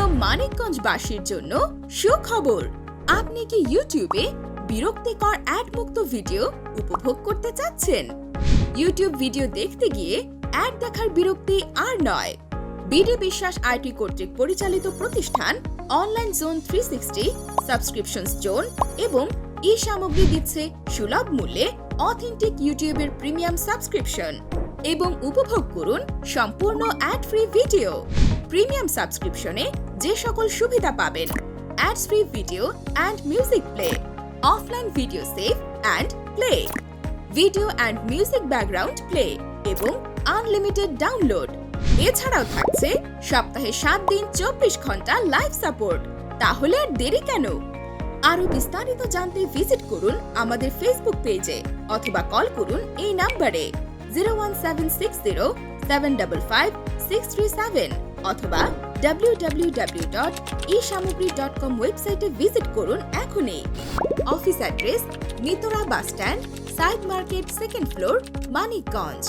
প্রিয় মানিকগঞ্জবাসীর জন্য সুখবর। আপনি কি ইউটিউবে বিরক্তিকর অ্যাডমুক্ত ভিডিও উপভোগ করতে চাচ্ছেন? ইউটিউব ভিডিও দেখতে গিয়ে অ্যাড দেখার বিরক্তি আর নয়। বিডি বিশ্বাস আইটি কর্তৃক পরিচালিত প্রতিষ্ঠান online zone three sixty, subscription zone এবং ই সামগ্রী দিচ্ছে সুলভ মূল্যে অথেন্টিক ইউটিউবের প্রিমিয়াম সাবস্ক্রিপশন। এবং উপভোগ করুন সম্পূর্ণ অ্যাড ফ্রি ভিডিও প্রিমিয়াম সাবস্ক্রিপশনে যে সকল সুবিধা পাবেন ads free video and music play offline video save and play video and music background play এবং আনলিমিটেড ডাউনলোড এছাড়াও থাকছে সপ্তাহে সাত দিন চব্বিশ ঘণ্টা লাইভ সাপোর্ট তাহলে আর দেরি কেন? আরও বিস্তারিত জানতে ভিজিট করুন আমাদের ফেসবুক পেজে অথবা কল করুন এই নাম্বারে zero one seven six zero seven five six three seven অথবা W W W dot e Samagri dot com ওয়েবসাইটে ভিজিট করুন এখনই। Office address Mitra bus side market second floor Manikganj